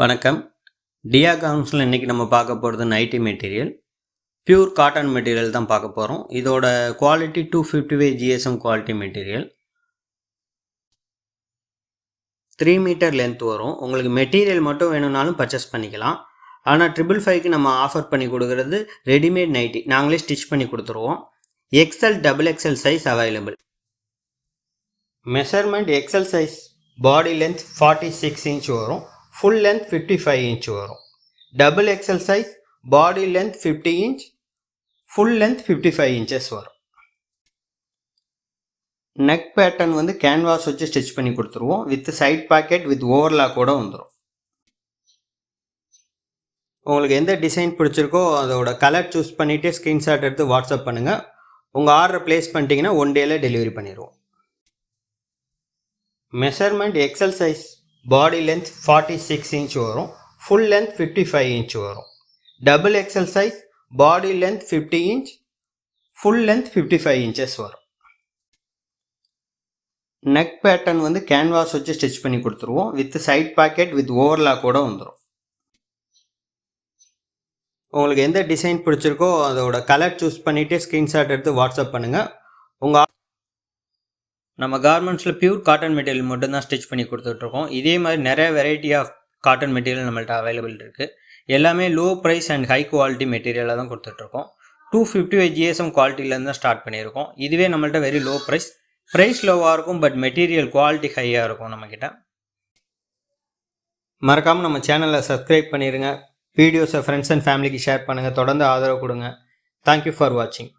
வணக்கம். டியா கவுன்சில் இன்றைக்கி நம்ம பார்க்க போகிறது nighty material pure cotton material தான் பார்க்க போகிறோம் இதோட quality two fifty way GSM quality material three metre length வரும். உங்களுக்கு மெட்டீரியல் மட்டும் வேணும்னாலும் பர்ச்சேஸ் பண்ணிக்கலாம். ஆனால் ட்ரிபிள் ஃபைவ்க்கு நம்ம ஆஃபர் பண்ணி கொடுக்குறது ரெடிமேட் நைட்டி நாங்களே ஸ்டிச் பண்ணி கொடுத்துருவோம். XL double XL size available measurement XL size body length forty six inch வரும். Full length fifty five inch வரும். Double XL size body length fifty inch full length fifty five inches வரும். Neck pattern வந்து canvas வச்சு stitch பண்ணி கொடுத்துருவோம். With side pocket with overlock கூட வந்துடும் உங்களுக்கு எந்த டிசைன் பிடிச்சிருக்கோ அதோட கலர் சூஸ் பண்ணிவிட்டு ஸ்க்ரீன்ஷாட் எடுத்து வாட்ஸ்அப் பண்ணுங்கள் உங்கள் ஆர்டர் ப்ளேஸ் பண்ணிட்டீங்கன்னா ஒன் டேயில் டெலிவரி பண்ணிடுவோம் measurement XL size body length forty six inch வரும் full length fifty five inch வரும். Double XL size body length fifty inch full length fifty five inches வரும். Neck pattern வந்து canvas வச்சு stitch பண்ணி கொடுத்துருவோம். With side pocket with overlock கூட வந்துடும் உங்களுக்கு எந்த டிசைன் பிடிச்சிருக்கோ அதோட கலர் சூஸ் பண்ணிவிட்டு ஸ்க்ரீன்ஷாட் எடுத்து வாட்ஸ்அப் பண்ணுங்கள் உங்கள் நம்ம கார்மெண்ட்ஸில் பியூர் காட்டன் மெட்டீரியல் மட்டும்தான் ஸ்டிச் பண்ணி கொடுத்துட்ருக்கோம். இதே மாதிரி நிறைய வெரைட்டி ஆஃப் காட்டன் மெட்டீரியல் நம்மள்ட்ட அவைலபிள் இருக்குது எல்லாமே low price and high quality மெட்டீரியலாக தான் கொடுத்துட்ருக்கோம். டூ ஃபிஃப்டி ஃபைவ் ஜிஎஸ்எம் குவாலிட்டியிலேருந்து தான் ஸ்டார்ட் பண்ணியிருக்கோம். இதுவே நம்மள்ட்ட வெரி லோ ப்ரைஸ் ப்ரைஸ் லோவாக இருக்கும் பட் மெட்டீரியல் குவாலிட்டி ஹையாக இருக்கும் நம்மக்கிட்ட மறக்காமல் நம்ம சேனலை சப்ஸ்கிரைப் பண்ணிடுங்க வீடியோஸை ஃப்ரெண்ட்ஸ் அண்ட் ஃபேமிலிக்கு ஷேர் பண்ணுங்கள் தொடர்ந்து ஆதரவு கொடுங்க. தேங்க்யூ ஃபார் வாட்சிங்